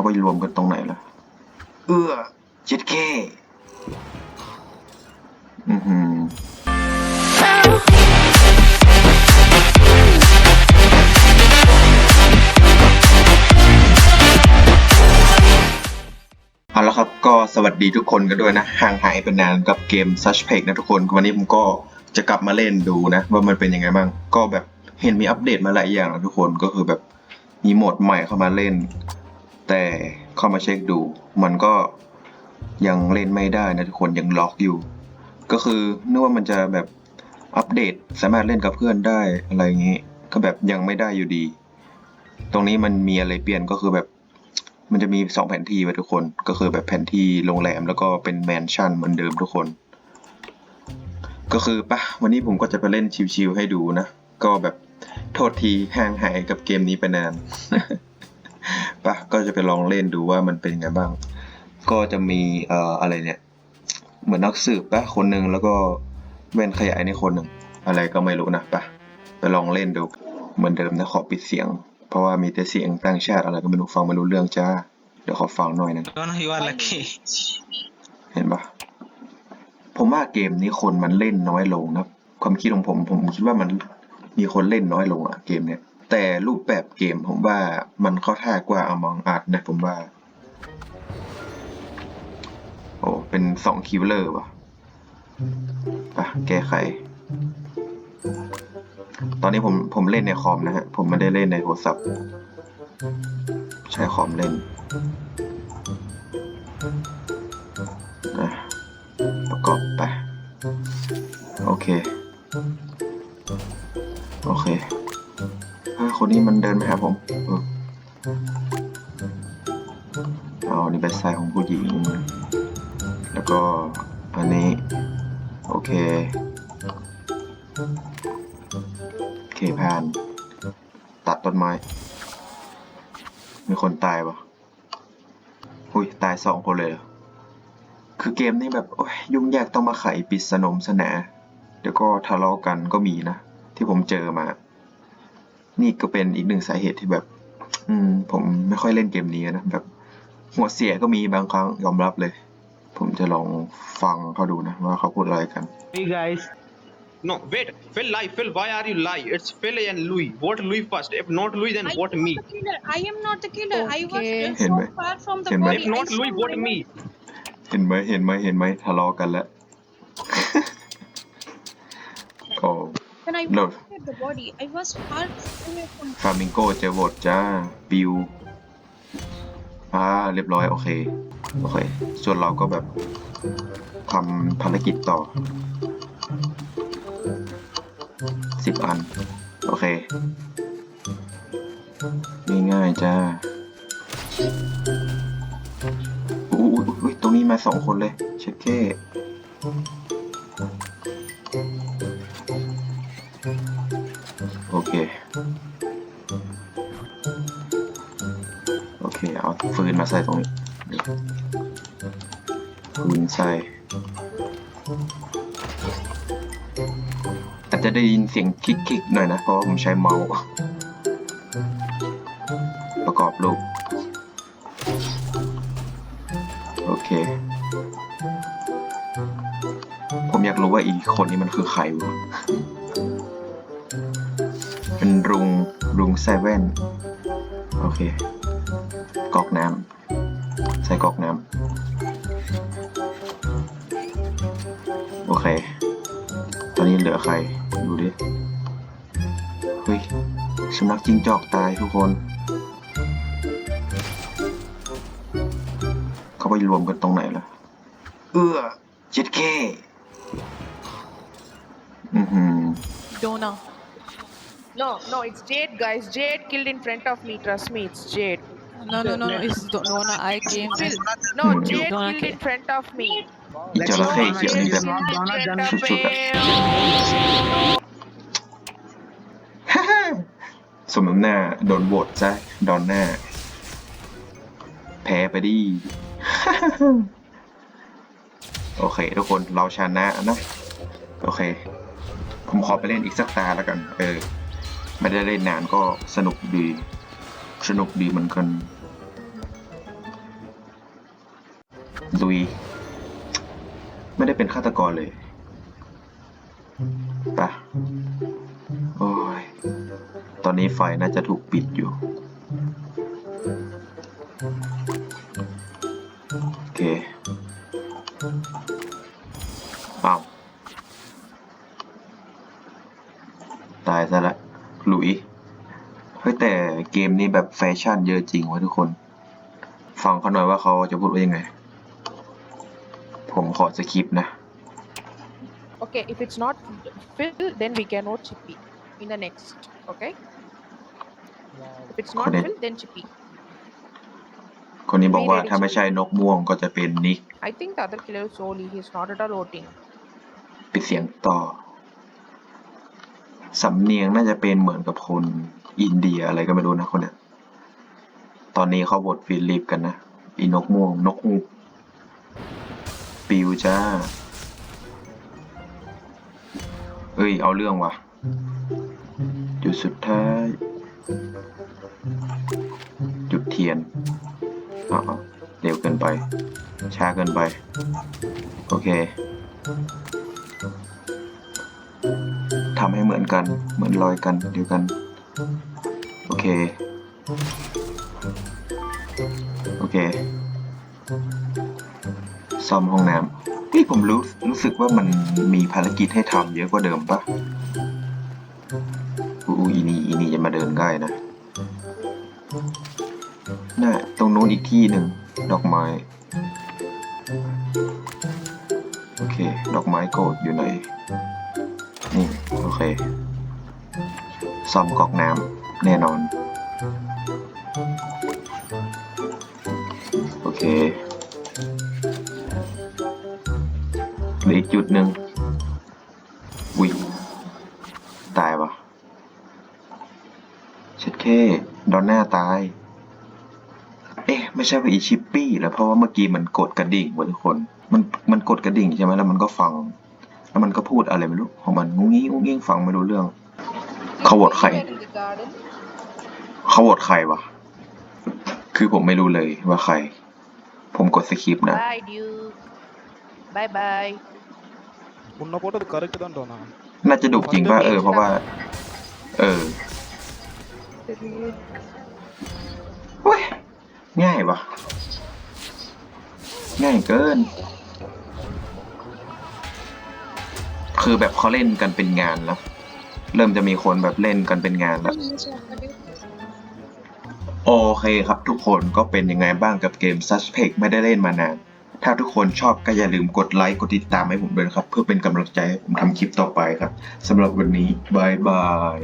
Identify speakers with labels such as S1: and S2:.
S1: เขาไปรวมกันตรงไหนล่ะ เอื้อเจ็ดเคอือหือเอาละครับก็สวัสดีทุกคนกันด้วยนะ ห่างหายไปนานกับเกม Such p a k นะทุกคน วันนี้ผมก็จะกลับมาเล่นดูนะ ว่ามันเป็นยังไงบ้าง ก็แบบเห็นมีอัปเดตมาหลายอย่างนะทุกคนก็คือแบบมีโหมดใหม่เข้ามาเล่น แต่เข้ามาเช็คดู มันก็ยังเล่นไม่ได้นะทุกคนยังล็อกอยู่ ก็คือนึกว่ามันจะแบบอัปเดตสามารถเล่นกับเพื่อนได้อะไรอย่างงี้ ก็แบบยังไม่ได้อยู่ดี ตรงนี้มันมีอะไรเปลี่ยนก็คือแบบมันจะมีสองแผนที่ไว้ทุกคน ก็คือแบบแผนที่โรงแรมแล้วก็เป็นแมนชั่นเหมือนเดิมทุกคน ก็คือปะวันนี้ผมก็จะไปเล่นชิวๆให้ดูนะ ก็แบบโทษทีห่างหายกับเกมนี้ไปนาน ปะก็จะไปลองเล่นดูว่ามันเป็นยังไงบ้าง ก็จะมีเอ่ออะไรเนี่ย เหมือนนักสืบปะคนหนึ่งแล้วก็แว่นขยายในคนหนึ่งอะไรก็ไม่รู้นะปะไปลองเล่นดูเหมือนเดิมนะขอปิดเสียง เพราะว่ามีแต่เสียงต่างชาติอะไรก็ไม่รู้ฟังไม่รู้เรื่องจ้าเดี๋ยวขอฟังหน่อยหนึง
S2: Donna, you are lucky.
S1: เห็นปะผมว่าเกมนี้คนมันเล่นน้อยลงนะความคิดของผมผมคิดว่ามันมีคนเล่นน้อยลงอะเกมเนี้ย แต่รูปแบบเกมผมว่ามันเข้าท่ากว่า Among Us นะผมว่า โอ้เป็นสองคิวเลอร์ว่ะไปะแก้ไข ตอนนี้ผมผมเล่นในคอมนะฮะ ผมไม่ได้เล่นในโทรศัพท์ ใช้คอมเล่น นี้มันเดินมาหาผมเอาอันนี่เป็นไซส์ของผู้หญิง แล้วก็อันนี้ โอเค โอเคผ่าน ตัดต้นไม้ มีคนตายปะอุ้ย ตายสองคนเลยเหรอคือเกมนี้แบบยุ่งยากต้องมาไขปริศนมสนาเดี๋ยวก็ทะเลาะกันก็มีนะ ที่ผมเจอมา นี่ก็เป็นอีกหนึ่งสาเหตุที่แบบ อืม ผมไม่ค่อยเล่นเกมนี้นะแบบหัวเสียก็มีบางครั้งยอมรับเลย ผมจะลองฟังเขาดูนะว่าเขาพูดอะไรกัน
S3: Hey guys,
S2: No, wait. Phil lie. Phil, why are you lie? It's Phil and Louis. Vote Louis first. If not Louis, then
S4: I
S2: vote
S4: am
S2: me.
S4: not the killer. I am not the killer. I was
S5: Okay.
S4: just
S1: ห็นไหม
S4: so far from the
S1: เห็นไหม
S4: body.
S2: If not
S4: I saw
S2: Louis, vote
S4: my-
S2: me.
S1: เห็นไหมเห็นไหมเห็นไหมทะเลาะกันแล้วโอ้
S4: When I
S1: No.
S4: looked at the body, I was far away from
S1: ฟามิงโกเจอโหวตจ้าบิวอ่าเรียบร้อย โอเค โอเค ส่วนเราก็แบบทำภารกิจต่อสิบอัน โอเค ง่ายๆจ้าอุ้ยอุ๊ยอุ๊ยตรงนี้มาสองคนเลย เช็คเก้ โอเค เอาฟืนมาใส่ตรงนี้ฟืนใส่อาจจะได้ยินเสียงคลิกๆหน่อยนะ เพราะว่าผมใช้เมาส์ประกอบรูปโอเค ผมอยากรู้ว่าอีกคนนี้มันคือใครวะ เป็นรุงรุงเซเว่นโอเคกอกน้ำใส่กอกน้ำโอเค ตอนนี้เหลือใคร ดูดิ เฮ้ยสุนัขจิ้งจอกตายทุกคน เขาไปรวมกันตรงไหนล่ะ เอื้อเจ็ดเคอือหือ
S5: Donna.
S6: No, no, it's Jade, guys. Jade killed in front of me. Trust me, it's Jade.
S5: No, no, no, no. It's Do- Donna. I came.
S6: Phil,
S5: and-
S6: no,
S1: Hmm.
S6: Jade
S5: Donna
S6: killed
S5: killed.
S6: in front of me.
S1: อีจระเข้เขียวนี่แบบ
S6: Killed in
S3: Donna
S6: front
S3: done
S6: of
S1: shoot, shoot.
S6: me.
S1: สมน้ำหน้าโดนโหวตซะดอนหน้า แพ้ไปดิ โอเค ทุกคนเราชนะนะ โอเค ผมขอไปเล่นอีกสักตาแล้วกัน เออ ไม่ได้เล่นนานก็สนุกดี สนุกดีเหมือนกันลุย ไม่ได้เป็นฆาตกรเลยไปะโอ้ย ตอนนี้ไฟน่าจะถูกปิดอยู่ โอเคเอาตายซะละ หลุยเฮ้ยแต่เกมนี้แบบแฟชั่นเยอะจริงวะทุกคน ฟังเขาหน่อยว่าเขาจะพูดว่ายังไง ผมขอสคริปต์นะ
S6: Okay, if it's not filled, then we can vote Chippy in the next. Okay. If it's not
S1: Correct.
S6: filled, then Chippy.
S1: คนนี้บอกว่าถ้าไม่ใช่นกม่วงก็จะเป็นนิก
S6: I think the other killer is Oli. He's not at all voting.
S1: ปิดเสียงต่อ สำเนียงน่าจะเป็นเหมือนกับคนอินเดียอะไรก็ไม่รู้นะคนเนี้ยตอนนี้เขาบทฟิลิปกันนะอีนกม่วงนกฮูปิวจ้าเอ้ย เอาเรื่องว่ะจุดสุดท้าย จุดเทียนอ๋อเร็วเกินไป ช้าเกินไป โอเค ทำให้เหมือนกัน เหมือนรอยกันเดียวกัน โอเค โอเค ซ่อมห้องน้ำนี่ผมรู้รู้สึกว่ามันมีภารกิจให้ทำเยอะกว่าเดิมปะอูอีนี่อีนี่จะมาเดินใกล้นะน่าตรงนู้นอีกที่หนึ่ง ดอกไม้ โอเค ดอกไม้โกดอยู่ไหน เคซ่อมกอกน้ำแน่นอน โอเคเหลืออีกจุดหนึ่งอุ้ยตายวะเช็ดเคดอนหน้าตาย เอ๊ะ ไม่ใช่ว่าอีชิปปี้แล้วเพราะว่าเมื่อกี้มันกดกระดิ่งว่ะทุกคน มันมันกดกระดิ่งใช่ไหมแล้วมันก็ฟัง แล้วมันก็พูดอะไรไม่รู้ของมันงุ้งงี้งุ้งงี้ฟังไม่รู้เรื่องเขาโหวตใครเขาโหวตใครวะคือผมไม่รู้เลยว่าใคร ผมกดสคริปนะ
S6: Bye dude Bye bye
S3: உன்னை போட்டது
S1: น่าจะดุจริงป่ะเออเพราะว่า เออง่ายวะง่ายเกิน คือแบบเขาเล่นกันเป็นงานแล้ว เริ่มจะมีคนแบบเล่นกันเป็นงานแล้ว โอเคครับทุกคนก็เป็นยังไงบ้างกับเกม Suspect ไม่ได้เล่นมานาน ถ้าทุกคนชอบก็อย่าลืมกดไลค์กดติดตามให้ผมด้วยครับ เพื่อเป็นกำลังใจให้ผมทำคลิปต่อไปครับสำหรับวันนี้บายบาย